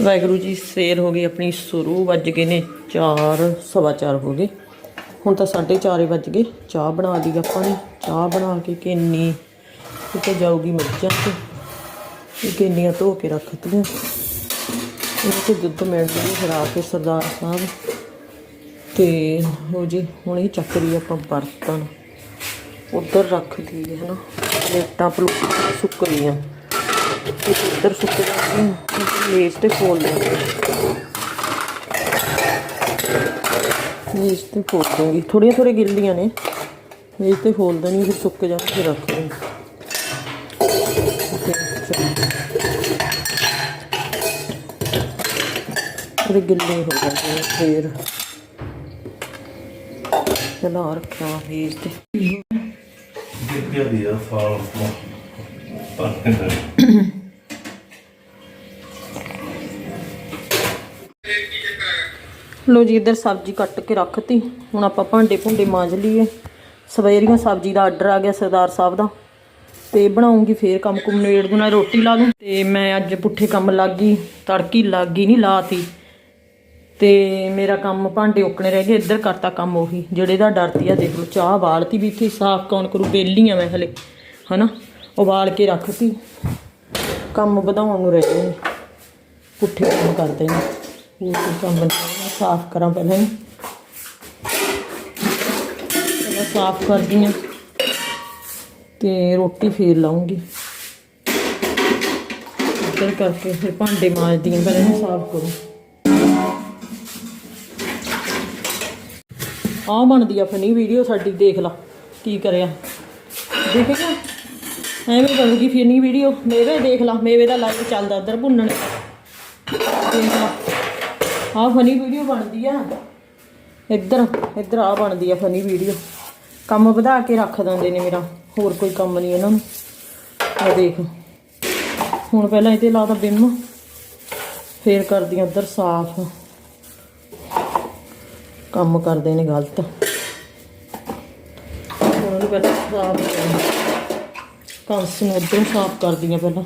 ਵਾਹਿਗੁਰੂ ਜੀ, ਸਵੇਰ ਹੋ ਗਈ ਆਪਣੀ ਸ਼ੁਰੂ, ਵੱਜ ਗਏ ਨੇ 4 ਸਵਾ ਚਾਰ ਹੋ ਗਏ। ਹੁਣ ਤਾਂ 4:30 ਵੱਜ ਗਏ। ਚਾਹ ਬਣਾ ਲਈ ਆਪਾਂ ਨੇ। ਚਾਹ ਬਣਾ ਕੇ ਕਿੰਨੀ ਕਿਤੇ ਜਾਊਗੀ ਮੱਝਾਂ ਤੇ। ਇਹ ਕਿੰਨੀਆਂ ਧੋ ਕੇ ਰੱਖਤੀਆਂ। ਇਹ ਤੇ ਦੁੱਧ ਮਿਲ ਲਈ ਫੜਾ ਕੇ ਸਰਦਾਰ ਸਾਹਿਬ। ਤੇ ਹੋ ਜੀ, ਹੁਣ ਇਹ ਚੱਕ ਰਹੀ ਆਪਾਂ ਬਰਤਨ। ਉੱਧਰ ਰੱਖ ਦਈਏ ਹਨਾ। ਪਲੇਟਾਂ ਪਲੂ ਸੁੱਕ ਗਈਆਂ ਇੱਧਰ ਸੁੱਕ ਜਾਂਦੀਆਂ ਮੇਜ਼ ਤੇ ਫੋਲ ਦੇ ਮੇਜ਼ ਤੇ ਫੋਲ ਦੂੰਗੀ ਥੋੜੀਆਂ ਥੋੜੀਆਂ ਗਿੱਲੀਆਂ ਨੇ। ਮੇਜ਼ ਤੇ ਫੋਲ ਦੇਣੀ, ਫਿਰ ਸੁੱਕ ਜਾਣ ਫਿਰ ਰੱਖ ਦੂੰਗੀ ਥੋੜੇ ਗਿੱਲੇ ਹੋ ਜਾਂਦੇ ਨੇ, ਫਿਰ। ਚਲਾ ਰੱਖਿਆ ਮੇਜ਼ ਤੇ। ਦਿੱਤਿਆ ਦੀ ਆ ਸਾਲ ਤੋਂ। ਪਰ ਲੋ ਜੀ, ਇੱਧਰ ਸਬਜ਼ੀ ਕੱਟ ਕੇ ਰੱਖਤੀ। ਹੁਣ ਆਪਾਂ ਭਾਂਡੇ ਭੁੰਡੇ ਮਾਂਜ ਲਈਏ। ਸਵੇਰੀਆਂ ਸਬਜ਼ੀ ਦਾ ਆਰਡਰ ਆ ਗਿਆ ਸਰਦਾਰ ਸਾਹਿਬ ਦਾ। ਤੇ ਬਣਾਉਂਗੀ ਫੇਰ ਕੰਮ ਕੁਮ, ਨੇੜ ਦੂਣਾ ਰੋਟੀ ਲਾ ਲੂੰ। ਤੇ ਮੈਂ ਅੱਜ ਪੁੱਠੇ ਕੰਮ ਲੱਗ ਗਈ, ਤੜਕੀ ਲੱਗ ਗਈ ਨਹੀਂ, ਲਾਤੀ। ਤੇ ਮੇਰਾ ਕੰਮ ਭਾਂਡੇ ਓਕਣੇ ਰਹਿ ਗਏ, ਇੱਧਰ ਕਰਤਾ ਕੰਮ ਉਹੀ। ਜਿਹੜੇ ਦਾ ਡਰਦੀ ਆ, ਦੇਖ ਲਓ, ਚਾਹ ਬਾਲਤੀ ਵੀ ਇੱਥੇ, ਸਾਫ਼ ਕੌਣ ਕਰੂ ਬੇਲੀ ਆ ਮੈਂ ਹਲੇ, ਹਨਾ? ਉਬਾਲ ਕੇ ਰੱਖਤੀ। ਕੰਮ ਵਧਾਉਣ ਨੂੰ ਰਹਿ ਗਏ ਪੁੱਠੇ ਕੰਮ ਕਰਦੇ ਨੇ। ਇਹ ਕੰਮ ਨਹੀਂ। ਸਾਫ਼ ਕਰਾਂ ਪਹਿਲਾਂ ਹੀ। ਪਹਿਲਾਂ ਸਾਫ਼ ਕਰਦੀ ਹਾਂ ਤੇ ਰੋਟੀ ਫੇਰ ਲਾਉਂਗੀ। ਇੱਧਰ ਕਰਕੇ ਫਿਰ ਭਾਂਡੇ ਮਾਂਜਦੀ ਹਾਂ, ਪਹਿਲਾਂ ਇਹਨੂੰ ਸਾਫ਼ ਕਰੂੰ। ਆਹ ਬਣਦੀ ਆ ਫਨੀ ਵੀਡੀਓ ਸਾਡੀ, ਦੇਖ ਲਾ ਕੀ ਕਰਿਆ। ਦੇਖੇਗਾ ਐਵੇਂ ਬਣੂਗੀ ਫਨੀ ਵੀਡੀਓ। ਮੇਵੇ ਦੇਖ ਲਾ, ਮੇਵੇ ਦਾ ਲਾਈਵ ਚੱਲਦਾ ਇੱਧਰ ਭੁੰਨਣ। ਦੇਖ ਲਾ। ਆਹ ਫਨੀ ਵੀਡੀਓ ਬਣਦੀ ਆ। ਇੱਧਰ ਇੱਧਰ ਆ ਬਣਦੀ ਆ ਫਨੀ ਵੀਡੀਓ ਕੰਮ ਵਧਾ ਕੇ ਰੱਖ ਦਿੰਦੇ ਨੇ ਮੇਰਾ। ਹੋਰ ਕੋਈ ਕੰਮ ਨਹੀਂ ਇਹਨਾਂ ਨੂੰ। ਆ ਦੇਖ। ਹੁਣ ਪਹਿਲਾਂ ਇਹਦੇ ਤੇ ਲਾਦਾ ਬਿੰਮ। ਫੇਰ ਕਰਦੀ ਆ ਉੱਧਰ ਸਾਫ਼। ਕੰਮ ਕਰਦੇ ਨੇ ਗਲਤ। ਉਹਨਾਂ ਨੂੰ ਪਹਿਲਾਂ ਸਾਫ਼ ਕਰਾਂ। ਨੂੰ ਉੱਧਰੋਂ ਸਾਫ਼ ਕਰਦੀ ਆ ਪਹਿਲਾਂ।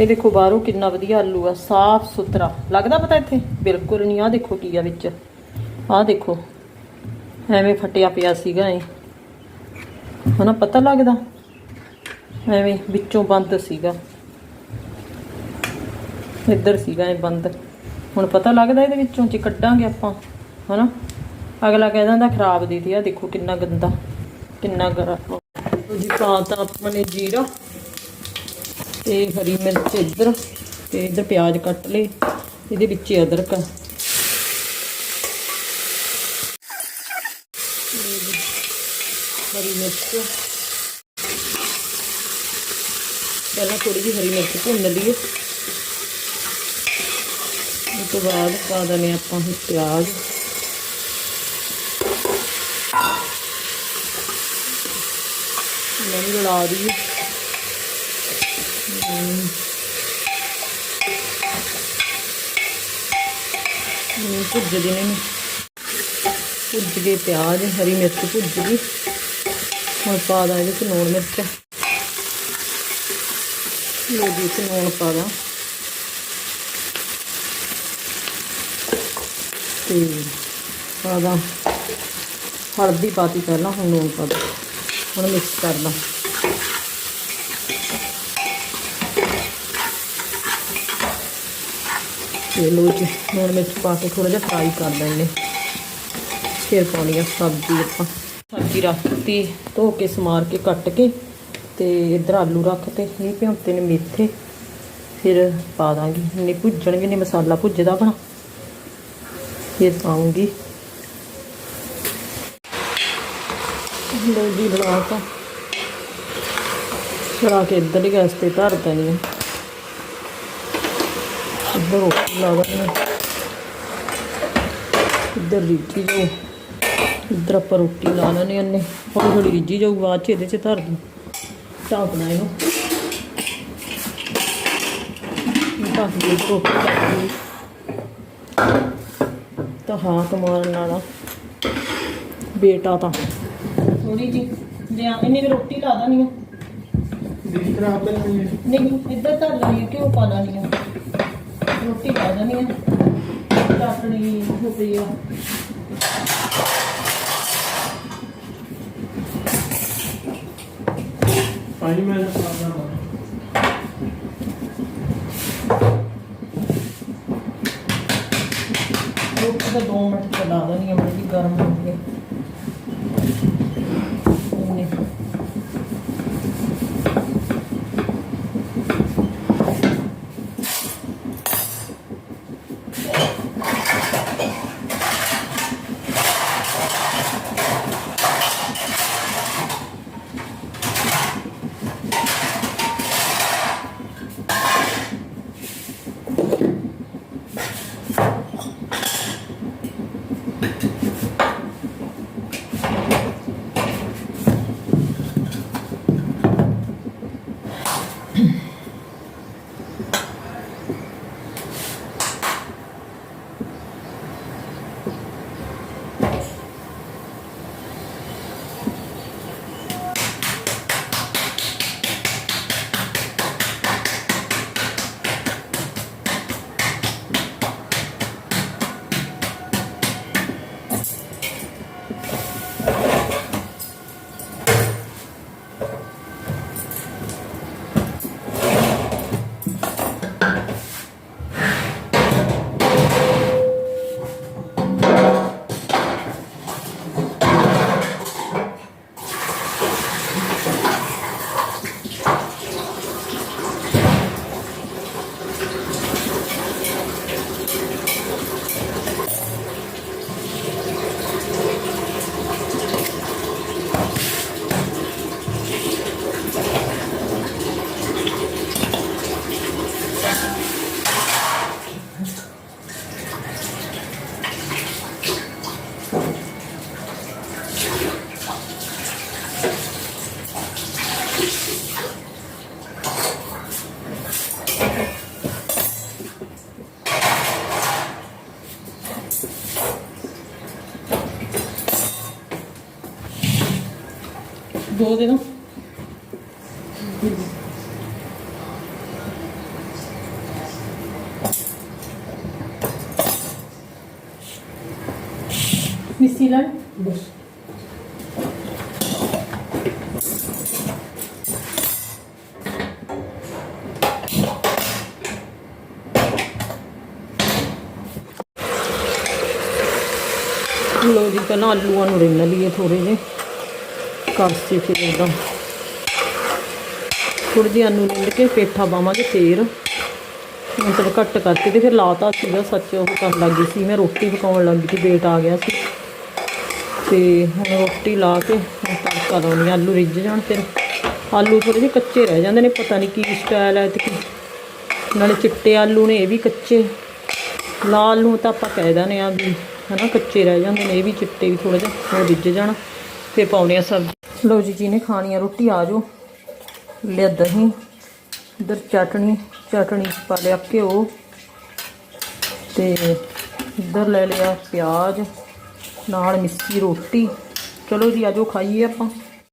ਇਹ ਦੇਖੋ ਬਾਹਰੋਂ ਕਿੰਨਾ ਵਧੀਆ ਆਲੂ ਆ, ਸਾਫ਼ ਸੁਥਰਾ। ਲੱਗਦਾ ਪਤਾ ਇੱਥੇ? ਬਿਲਕੁਲ ਨਹੀਂ ਆ ਦੇਖੋ ਕੀ ਆ ਵਿੱਚ। ਆ ਦੇਖੋ, ਐਵੇਂ ਫਟਿਆ ਪਿਆ ਸੀਗਾ ਇਹ। ਹਨਾ, ਪਤਾ ਲੱਗਦਾ? ਐਵੇਂ ਵਿੱਚੋਂ ਬੰਦ ਸੀਗਾ। ਇੱਧਰ ਸੀਗਾ ਇਹ ਬੰਦ। ਹੁਣ ਪਤਾ ਲੱਗਦਾ ਇਹਦੇ ਵਿੱਚੋਂ ਜੇ ਕੱਢਾਂਗੇ ਆਪਾਂ, ਹਨਾ? ਅਗਲਾ ਕਹਿ ਦਿੰਦਾ ਖਰਾਬ ਦੇ ਦਿਆ, ਦੇਖੋ ਕਿੰਨਾ ਗੰਦਾ, ਕਿੰਨਾ ਗਰਾ। ਜੀ ਪਾਤਾ ਆਪਾਂ ਨੇ ਜੀਰਾ। ਤੇ ਹਰੀ ਮਿਰਚ ਇੱਧਰ ਤੇ ਇੱਧਰ ਪਿਆਜ਼ ਕੱਟ ਲਏ, ਇਹਦੇ ਵਿੱਚ ਅਦਰਕ। ਹਰੀ ਮਿਰਚ। ਪਹਿਲਾਂ ਥੋੜੀ ਜਿਹੀ ਹਰੀ ਮਿਰਚ ਭੁੰਨ ਲਈਏ। ਉਸ ਤੋਂ ਬਾਅਦ ਪਾ ਦਨੇ ਆਪਾਂ ਇਹ ਪਿਆਜ਼। ਇਹਨਾਂ ਨੂੰ ਦਈਏ। ਭੁੱਜ ਗਏ ਨੇ ਭੁੱਜ ਗਏ ਪਿਆਜ਼, ਹਰੀ ਮਿਰਚ ਭੁੱਜ ਗਈ। ਹੁਣ ਪਾ ਦਾਂ ਇਹਦੇ ਚ ਲੂਣ ਮਿਰਚ। ਲੋ ਜੀ ਚ ਲੂਣ ਪਾ ਦਾਂ। ਤੇ ਪਾ ਦਾਂ। ਹਲਦੀ ਪਾਤੀ ਪਹਿਲਾਂ, ਹੁਣ ਲੂਣ ਪਾ ਦਾਂ। ਹੁਣ ਮਿਕਸ ਕਰ ਦਾਂ। ਤੇ ਲੋ ਜੀ। ਲੂਣ ਮਿਰਚ ਪਾ ਕੇ ਥੋੜਾ ਜਿਹਾ ਫਰਾਈ ਕਰ ਲੈਣੇ ਫਿਰ ਪਾਉਣੀ ਆ ਸਬਜ਼ੀ ਆਪਾਂ। ਸਬਜ਼ੀ ਰੱਖਤੀ, ਧੋ ਕੇ, ਸਮਾਰ ਕੇ, ਕੱਟ ਕੇ ਤੇ ਇੱਧਰ ਆਲੂ ਰੱਖਤੇ ਇਹ ਭਿਉਂਤੇ ਨੇ ਮੇਥੇ। ਫਿਰ ਪਾ ਦਾਂਗੀ। ਨੇ ਭੁੱਜਣਗੇ ਨੇ ਮਸਾਲਾ ਭੁੱਜਦਾ ਬਣਾ ਫਿਰ ਪਾਉਂਗੀ। ਲੋ ਜੀ, ਬਣਾ ਤਾ। ਚੜਾ ਕੇ ਇੱਧਰ ਹੀ ਗੈਸ ਤੇ ਧਰ ਦੇਣੀ ਆ ਇੱਧਰ ਰੋਟੀ ਲਾ ਆ। ਇੱਧਰ ਰਿੱਝੀ ਜਾਓ ਇੱਧਰ ਆਪਾਂ ਰੋਟੀ ਲਾ ਲੈਣੀ ਉਹਨੇ ਹੌਲੀ ਹੌਲੀ ਰਿੱਝੀ ਜਾਊ ਬਾਅਦ ਚ ਇਹਦੇ ਚ ਧਰ ਦੂੰ। ਢੱਕਣਾ ਇਹਨੂੰ। ਢੱਕ ਦੇ ਰੋਟੀ ਢੱਕ ਦੂੰ ਤਾਂ ਹਾਕ ਮਾਰਨ ਵਾਲਾ ਬੇਟਾ ਤਾਂ। ਥੋੜੀ ਜੀ ਲਿਆ ਇਹਨੇ ਵੀ ਰੋਟੀ ਲਾ ਦੇਣੀ ਆ। ਦਿੱਲੀ ਖਰਾਬ ਤਾਂ ਨਹੀਂ ਇੱਧਰ ਧਰ ਆ ਘਿਓ ਪਾ ਲੈਣੀ ਆ। ਰੋਟੀ ਲਾ ਦੇਣੀ ਆ। ਚਟਣੀ ਹੋ ਗਈ ਆ। ਪਾਣੀ ਮੈਂ ਨਾ ਪਾਣਾ ਰੋਟੀ ਤਾਂ 2 ਮਿੰਟ ਚ ਲਾ ਦੇਣੀ ਆ ਬੜੀ ਗਰਮ ਹੋ ਗਈ ਦੋ ਦੇ ਦੋ मिस्सी लाल बस लो जी तो ना आलू आलू रिन लिए थोड़े जे ਕਰਸੀ ਫਿਰ ਇਦਾਂ ਥੋੜੇ ਜਿਹੇ ਆਲੂ ਰਿੰਨ ਕੇ ਪੇਠਾ ਪਾਵਾਂਗੇ ਫੇਰ। ਮਤਲਬ ਘੱਟ ਕਰਕੇ ਤੇ ਫਿਰ ਲਾਤਾ ਸੀਗਾ, ਸੱਚ ਉਹ ਕਰਨ ਲੱਗੀ ਸੀ। ਮੈਂ ਰੋਟੀ ਪਕਾਉਣ ਲੱਗੀ ਸੀ ਬੇਟ ਆ ਗਿਆ ਸੀ। ਤੇ ਹੁਣ ਰੋਟੀ ਲਾ ਕੇ ਹੁਣ ਤੜਕਾ ਲਾਉਣੀ ਆਲੂ ਰਿੱਝ ਜਾਣ ਫਿਰ। ਆਲੂ ਥੋੜੇ ਜਿਹੇ ਕੱਚੇ ਰਹਿ ਜਾਂਦੇ ਨੇ, ਪਤਾ ਨਹੀਂ ਕੀ ਸਟਾਈਲ ਹੈ ਤੇ ਨਾਲੇ ਚਿੱਟੇ ਆਲੂ ਨੇ, ਇਹ ਵੀ ਕੱਚੇ। ਲਾਲ ਨੂੰ ਤਾਂ ਆਪਾਂ ਕਹਿ ਦਿੰਦੇ ਆ ਵੀ ਹਨਾ, ਕੱਚੇ ਰਹਿ ਜਾਂਦੇ ਨੇ, ਇਹ ਵੀ ਚਿੱਟੇ ਵੀ ਥੋੜਾ ਜਿਹਾ ਹੋਰ ਰਿੱਝ ਜਾਣ। ਫਿਰ ਪਾਉਣੇ ਆ ਸਬਜ਼ੀ। ਲਓ ਜੀ ਜਿਹਨੇ ਖਾਣੀ ਆ ਰੋਟੀ, ਆ ਜਾਓ। ਲਿਆ ਦਹੀਂ, ਇਧਰ ਚਟਣੀ ਚਟਣੀ 'ਚ ਪਾ ਲਿਆ ਘਿਓ ਤੇ ਇੱਧਰ ਲੈ ਲਿਆ ਪਿਆਜ਼, ਨਾਲ ਮਿੱਸੀ ਰੋਟੀ। ਚਲੋ ਜੀ ਆਜੋ ਖਾਈਏ ਆਪਾਂ।